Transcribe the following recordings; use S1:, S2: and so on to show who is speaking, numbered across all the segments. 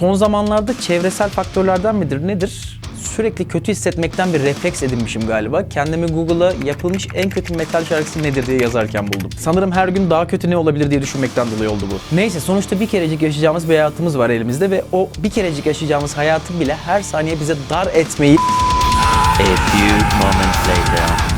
S1: son zamanlarda çevresel faktörlerden midir nedir? Sürekli kötü hissetmekten bir refleks edinmişim galiba. Kendimi Google'a yapılmış en kötü metal şarkısı nedir diye yazarken buldum. Sanırım her gün daha kötü ne olabilir diye düşünmekten dolayı oldu bu. Neyse sonuçta bir kerecik yaşayacağımız bir hayatımız var elimizde ve o bir kerecik yaşayacağımız hayatı bile her saniye bize dar etmeyi
S2: A few moments later.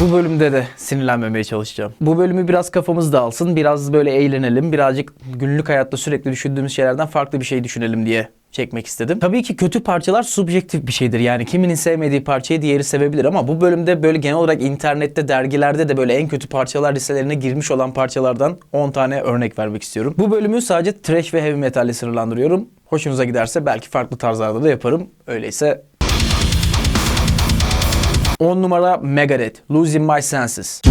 S1: Bu bölümde de sinirlenmemeye çalışacağım. Bu bölümü biraz kafamız dağılsın, biraz böyle eğlenelim, birazcık günlük hayatta sürekli düşündüğümüz şeylerden farklı bir şey düşünelim diye çekmek istedim. Tabii ki kötü parçalar subjektif bir şeydir. Yani kiminin sevmediği parçayı diğeri sevebilir ama bu bölümde böyle genel olarak internette, dergilerde de böyle en kötü parçalar listelerine girmiş olan parçalardan 10 tane örnek vermek istiyorum. Bu bölümü sadece trash ve heavy metalle sınırlandırıyorum. Hoşunuza giderse belki farklı tarzlarda da yaparım. Öyleyse 10 numara Megadeth, Losing My Senses.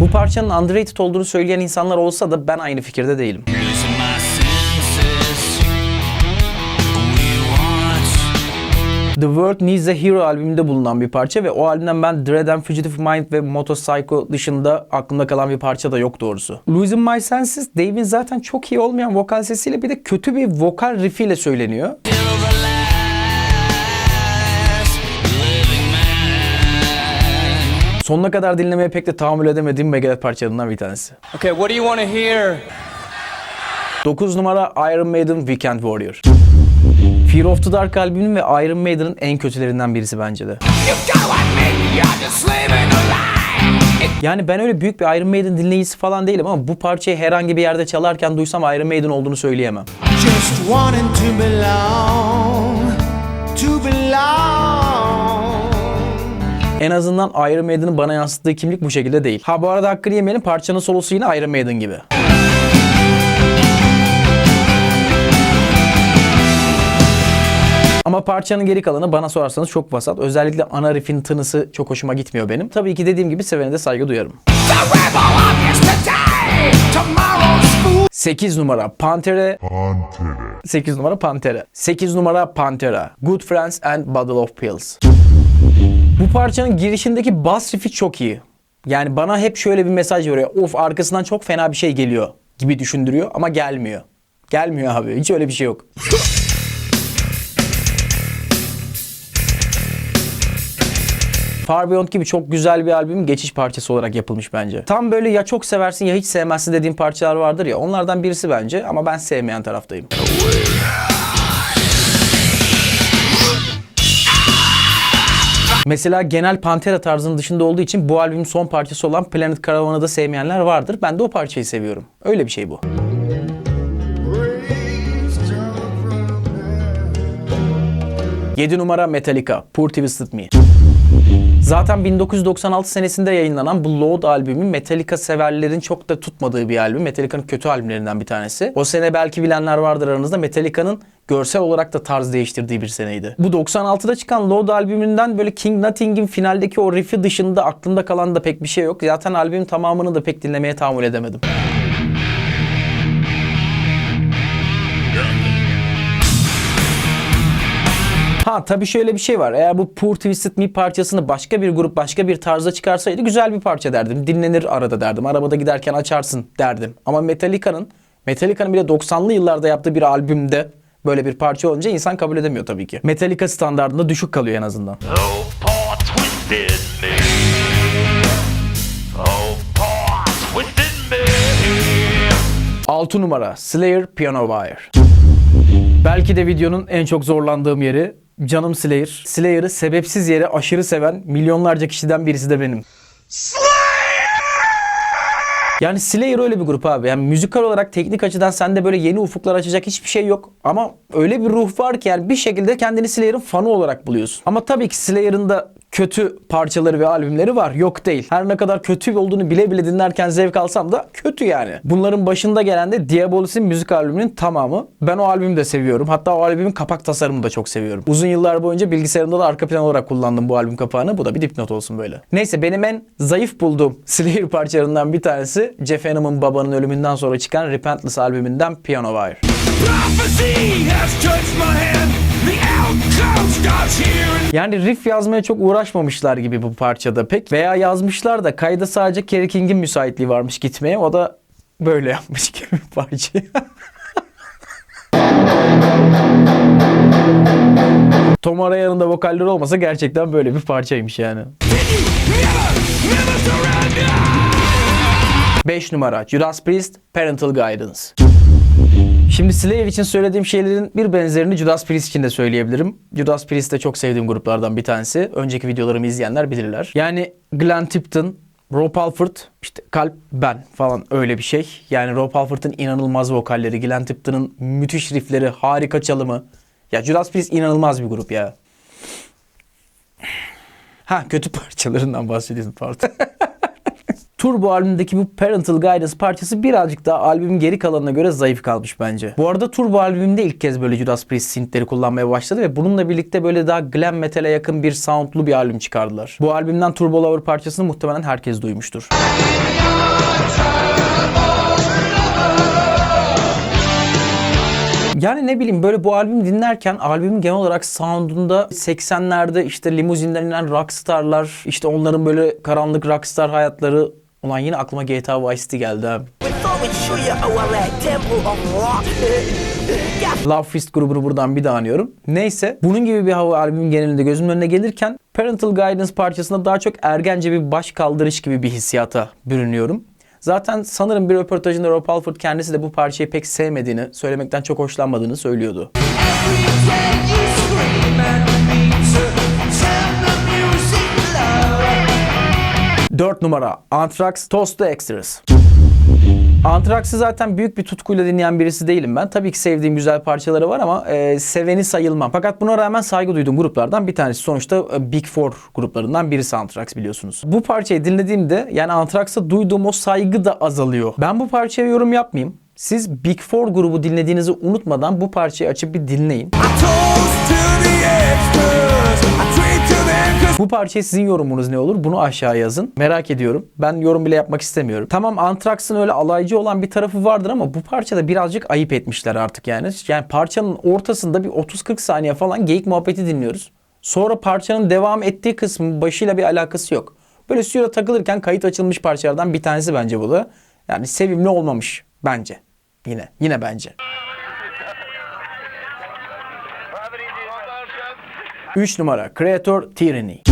S1: Bu parçanın underrated olduğunu söyleyen insanlar olsa da ben aynı fikirde değilim. The World Needs a Hero albümünde bulunan bir parça ve o albümden ben Dread and Fugitive Mind ve Motorcycle dışında aklımda kalan bir parça da yok doğrusu. Losing My Senses, Dave'in zaten çok iyi olmayan vokal sesiyle bir de kötü bir vokal riffiyle söyleniyor. Sonuna kadar dinlemeye pek de tahammül edemediğim Megadeth parçalarından bir tanesi.
S3: Okay, what do you want to hear?
S1: 9 numara Iron Maiden Weekend Warrior. Fear of the Dark albümünün ve Iron Maiden'ın en kötülerinden birisi bence de. Yani ben öyle büyük bir Iron Maiden dinleyicisi falan değilim ama bu parçayı herhangi bir yerde çalarken duysam Iron Maiden olduğunu söyleyemem.
S4: Just wanting to belong, to belong.
S1: En azından Iron Maiden'ın bana yansıttığı kimlik bu şekilde değil. Ha bu arada hakkını yemeyelim parçanın solosu yine Iron Maiden gibi. Ama parçanın geri kalanı bana sorarsanız çok vasat. Özellikle ana riffin tınısı çok hoşuma gitmiyor benim. Tabii ki dediğim gibi sevene de saygı duyarım.
S5: The rebel of yesterday. Tomorrow's fool.
S1: 8 numara Pantere. 8 numara Pantere. 8 numara Pantera. Good Friends and Bottle of Pills. Bu parçanın girişindeki bass riffi çok iyi. Yani bana hep şöyle bir mesaj veriyor. Of arkasından çok fena bir şey geliyor gibi düşündürüyor ama gelmiyor. Gelmiyor abi. Hiç öyle bir şey yok. Far Beyond gibi çok güzel bir albüm geçiş parçası olarak yapılmış bence. Tam böyle ya çok seversin ya hiç sevmezsin dediğim parçalar vardır ya onlardan birisi bence ama ben sevmeyen taraftayım. Mesela genel Pantera tarzının dışında olduğu için bu albümün son parçası olan Planet Caravan'ı da sevmeyenler vardır. Ben de o parçayı seviyorum. Öyle bir şey bu. Yedi numara Metallica, Poor Twisted Me. Zaten 1996 senesinde yayınlanan bu Load albümü Metallica severlerin çok da tutmadığı bir albüm. Metallica'nın kötü albümlerinden bir tanesi. O sene belki bilenler vardır aranızda. Metallica'nın görsel olarak da tarz değiştirdiği bir seneydi. Bu 96'da çıkan Load albümünden böyle King Nothing'in finaldeki o riff'i dışında aklımda kalan da pek bir şey yok. Zaten albümün tamamını da pek dinlemeye tahammül edemedim. Ha tabii şöyle bir şey var. Eğer bu Poor Twisted Me parçasını başka bir grup başka bir tarzda çıkarsaydı güzel bir parça derdim. Dinlenir arada derdim. Arabada giderken açarsın derdim. Ama Metallica'nın Metallica'nın bile 90'lı yıllarda yaptığı bir albümde böyle bir parça olunca insan kabul edemiyor tabii ki. Metallica standartında düşük kalıyor en azından.
S2: Oh, poor twisted me. Oh, poor twisted me.
S1: 6 numara Slayer Piano Wire. Belki de videonun en çok zorlandığım yeri canım Slayer. Slayer'ı sebepsiz yere aşırı seven milyonlarca kişiden birisi de benim. Yani Slayer öyle bir grup abi. Yani müzikal olarak teknik açıdan sende böyle yeni ufuklar açacak hiçbir şey yok. Ama öyle bir ruh var ki yani bir şekilde kendini Slayer'ın fanı olarak buluyorsun. Ama tabii ki Slayer'ın da kötü parçaları ve albümleri var. Yok değil. Her ne kadar kötü olduğunu bile bile dinlerken zevk alsam da kötü yani. Bunların başında gelen de Diabolis'in müzik albümünün tamamı. Ben o albümü de seviyorum. Hatta o albümün kapak tasarımını da çok seviyorum. Uzun yıllar boyunca bilgisayarımda da arka plan olarak kullandım bu albüm kapağını. Bu da bir dipnot olsun böyle. Neyse benim en zayıf bulduğum Slayer parçalarından bir tanesi Jeff Hanneman'ın babanın ölümünden sonra çıkan Repentless albümünden Piano Wire.
S5: Prophecy has touched my hand.
S1: Yani riff yazmaya çok uğraşmamışlar gibi bu parçada pek. Veya yazmışlar da kayda sadece Kerry King'in müsaitliği varmış gitmeye. O da böyle yapmış gibi bir parça. Tom Araya'nın da vokalleri olmasa gerçekten böyle bir parçaymış yani.
S5: Never, never surrender!
S1: 5 numara Judas Priest Parental Guidance. Şimdi Slayer için söylediğim şeylerin bir benzerini Judas Priest için de söyleyebilirim. Judas Priest de çok sevdiğim gruplardan bir tanesi. Önceki videolarımı izleyenler bilirler. Yani Glenn Tipton, Rob Halford, işte Kalp Ben falan öyle bir şey. Yani Rob Halford'ın inanılmaz vokalleri, Glenn Tipton'ın müthiş riffleri, harika çalımı. Ya Judas Priest inanılmaz bir grup ya. Ha kötü parçalarından bahsediyorsun pardon. Turbo albümündeki bu Parental Guidance parçası birazcık daha albümün geri kalanına göre zayıf kalmış bence. Bu arada Turbo albümünde ilk kez böyle Judas Priest synthleri kullanmaya başladı ve bununla birlikte böyle daha glam metal'e yakın bir soundlu bir albüm çıkardılar. Bu albümden Turbo Lover parçasını muhtemelen herkes duymuştur. Yani ne bileyim böyle bu albümü dinlerken albümün genel olarak sound'unda 80'lerde işte limuzinden inen rockstarlar, işte onların böyle karanlık rockstar hayatları Ulan yine aklıma GTA Vice City geldi. Love Fist grubunu buradan bir daha anıyorum. Neyse bunun gibi bir hava albümün genelinde gözümün önüne gelirken Parental Guidance parçasında daha çok ergence bir baş kaldırış gibi bir hissiyata bürünüyorum. Zaten sanırım bir röportajında Rob Halford kendisi de bu parçayı pek sevmediğini, söylemekten çok hoşlanmadığını söylüyordu. 4 numara Anthrax Toast the Extras. Anthrax'ı zaten büyük bir tutkuyla dinleyen birisi değilim ben. Tabii ki sevdiğim güzel parçaları var ama e, seveni sayılmam. Fakat buna rağmen saygı duyduğum gruplardan bir tanesi. Sonuçta e, Big Four gruplarından birisi Anthrax biliyorsunuz. Bu parçayı dinlediğimde yani Anthrax'a duyduğum o saygı da azalıyor. Ben bu parçaya yorum yapmayayım. Siz Big Four grubu dinlediğinizi unutmadan bu parçayı açıp bir dinleyin.
S5: I
S1: Bu parçaya sizin yorumunuz ne olur? Bunu aşağı yazın. Merak ediyorum. Ben yorum bile yapmak istemiyorum. Tamam Anthrax'ın öyle alaycı olan bir tarafı vardır ama bu parçada birazcık ayıp etmişler artık yani. Yani parçanın ortasında bir 30-40 saniye falan geyik muhabbeti dinliyoruz. Sonra parçanın devam ettiği kısmı başıyla bir alakası yok. Böyle stüdyoda takılırken kayıt açılmış parçalardan bir tanesi bence bu da. Yani sevimli olmamış bence. Yine. Yine bence. 3 numara Creator Tyranny.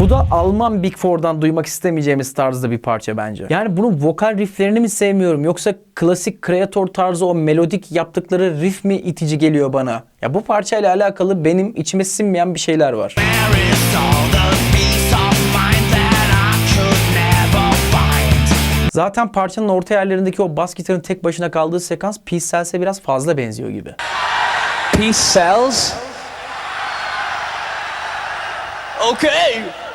S1: Bu da Alman Big Four'dan duymak istemeyeceğimiz tarzda bir parça bence. Yani bunun vokal rifflerini mi sevmiyorum yoksa klasik Creator tarzı o melodik yaptıkları riff mi itici geliyor bana? Ya bu parçayla alakalı benim içime sinmeyen bir şeyler var. Zaten parçanın orta yerlerindeki o bas gitarın tek başına kaldığı sekans Peace Cells'e biraz fazla benziyor gibi.
S6: Peace sells. Okay.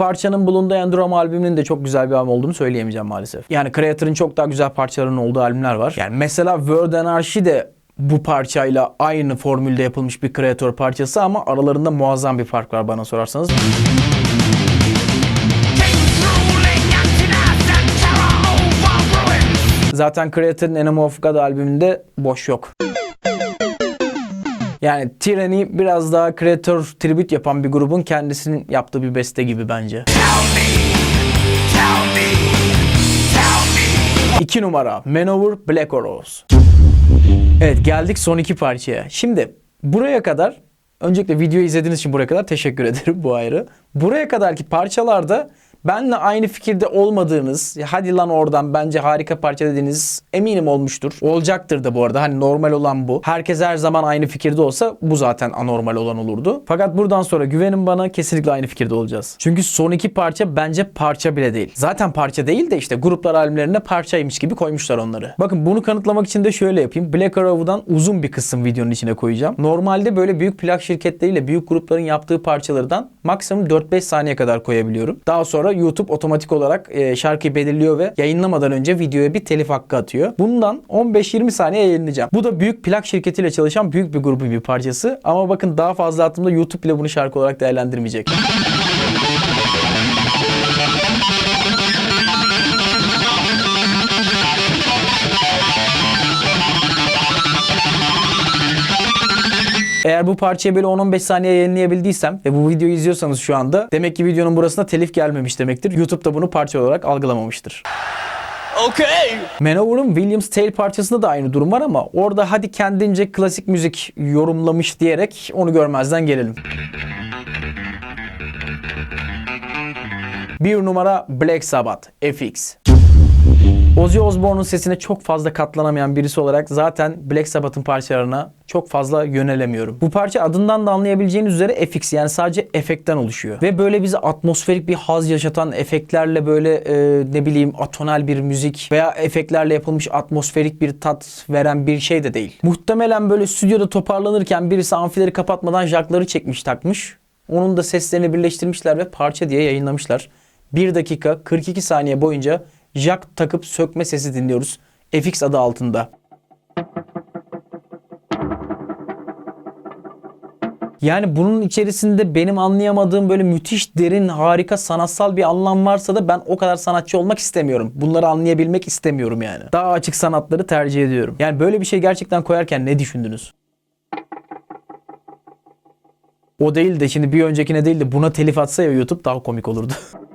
S1: Parçanın bulunduğu Endrom albümünün de çok güzel bir albüm olduğunu söyleyemeyeceğim maalesef. Yani Creator'ın çok daha güzel parçalarının olduğu albümler var. Yani mesela World Anarchy de bu parçayla aynı formülde yapılmış bir Creator parçası ama aralarında muazzam bir fark var bana sorarsanız. Zaten Creator'ın Enemy of God albümünde boş yok. Yani Tyranny biraz daha Creator tribute yapan bir grubun kendisinin yaptığı bir beste gibi bence. 2 numara Manowar Black Rose. Evet geldik son iki parçaya. Şimdi buraya kadar öncelikle videoyu izlediğiniz için buraya kadar teşekkür ederim bu ayrı. Buraya kadarki parçalarda benle aynı fikirde olmadığınız, "Ya hadi lan oradan bence harika parça dediğiniz eminim olmuştur. Olacaktır da bu arada. Hani normal olan bu. Herkes her zaman aynı fikirde olsa bu zaten anormal olan olurdu. Fakat buradan sonra güvenin bana kesinlikle aynı fikirde olacağız. Çünkü son iki parça bence parça bile değil. Zaten parça değil de işte gruplar albümlerine parçaymış gibi koymuşlar onları. Bakın bunu kanıtlamak için de şöyle yapayım. Black Arrow'dan uzun bir kısım videonun içine koyacağım. Normalde böyle büyük plak şirketleriyle büyük grupların yaptığı parçalardan maksimum 4-5 saniye kadar koyabiliyorum. Daha sonra YouTube otomatik olarak e, şarkıyı belirliyor ve yayınlamadan önce videoya bir telif hakkı atıyor. Bundan 15-20 saniye yayınlayacağım. Bu da büyük plak şirketiyle çalışan büyük bir grubun bir parçası. Ama bakın daha fazla attığımda YouTube bile bunu şarkı olarak değerlendirmeyecek. Eğer bu parçayı böyle 10-15 saniye yayınlayabildiysem ve bu videoyu izliyorsanız şu anda demek ki videonun burasına telif gelmemiş demektir. YouTube da bunu parça olarak algılamamıştır.
S6: Okay.
S1: Manowar'ın Williams Tale parçasında da aynı durum var ama orada hadi kendince klasik müzik yorumlamış diyerek onu görmezden gelelim. Bir numara Black Sabbath FX. Ozzy Osbourne'un sesine çok fazla katlanamayan birisi olarak zaten Black Sabbath'ın parçalarına çok fazla yönelemiyorum. Bu parça adından da anlayabileceğiniz üzere FX yani sadece efektten oluşuyor. Ve böyle bize atmosferik bir haz yaşatan efektlerle böyle e, ne bileyim atonal bir müzik veya efektlerle yapılmış atmosferik bir tat veren bir şey de değil. Muhtemelen böyle stüdyoda toparlanırken birisi amfileri kapatmadan jackları çekmiş takmış. Onun da seslerini birleştirmişler ve parça diye yayınlamışlar. 1 dakika 42 saniye boyunca jack takıp sökme sesi dinliyoruz. FX adı altında. Yani bunun içerisinde benim anlayamadığım böyle müthiş derin harika sanatsal bir anlam varsa da ben o kadar sanatçı olmak istemiyorum. Bunları anlayabilmek istemiyorum yani. Daha açık sanatları tercih ediyorum. Yani böyle bir şey gerçekten koyarken ne düşündünüz? O değil de şimdi bir öncekine değil de buna telif atsa ya YouTube daha komik olurdu.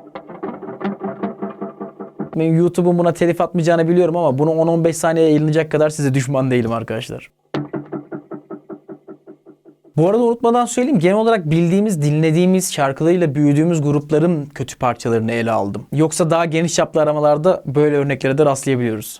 S1: Ben YouTube'un buna telif atmayacağını biliyorum ama bunu 10-15 saniye yayınlayacak kadar size düşman değilim arkadaşlar. Bu arada unutmadan söyleyeyim genel olarak bildiğimiz, dinlediğimiz, şarkılarıyla büyüdüğümüz grupların kötü parçalarını ele aldım. Yoksa daha geniş çaplı aramalarda böyle örneklere de rastlayabiliyoruz.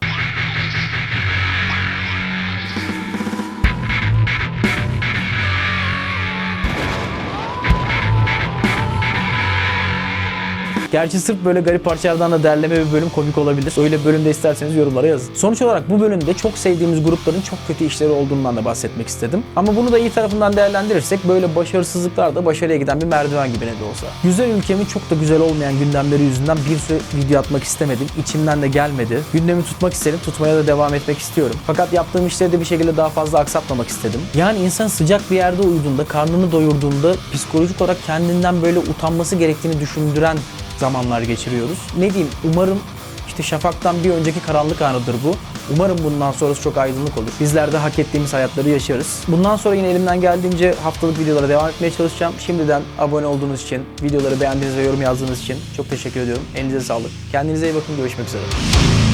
S1: Gerçi sırf böyle garip parçalardan da derleme bir bölüm komik olabilir. Öyle bölümde isterseniz yorumlara yazın. Sonuç olarak bu bölümde çok sevdiğimiz grupların çok kötü işleri olduğundan da bahsetmek istedim. Ama bunu da iyi tarafından değerlendirirsek böyle başarısızlıklar da başarıya giden bir merdiven gibi ne de olsa. Güzel ülkemin çok da güzel olmayan gündemleri yüzünden bir süre video atmak istemedim. İçimden de gelmedi. Gündemi tutmak istedim. Tutmaya da devam etmek istiyorum. Fakat yaptığım işleri de bir şekilde daha fazla aksatmamak istedim. Yani insan sıcak bir yerde uyuduğunda, karnını doyurduğunda psikolojik olarak kendinden böyle utanması gerektiğini düşündüren zamanlar geçiriyoruz. Ne diyeyim umarım işte şafaktan bir önceki karanlık anıdır bu. Umarım bundan sonrası çok aydınlık olur. Bizler de hak ettiğimiz hayatları yaşarız. Bundan sonra yine elimden geldiğince haftalık videolara devam etmeye çalışacağım. Şimdiden abone olduğunuz için, videoları beğendiğiniz ve yorum yazdığınız için çok teşekkür ediyorum. Elinize sağlık. Kendinize iyi bakın. Görüşmek üzere.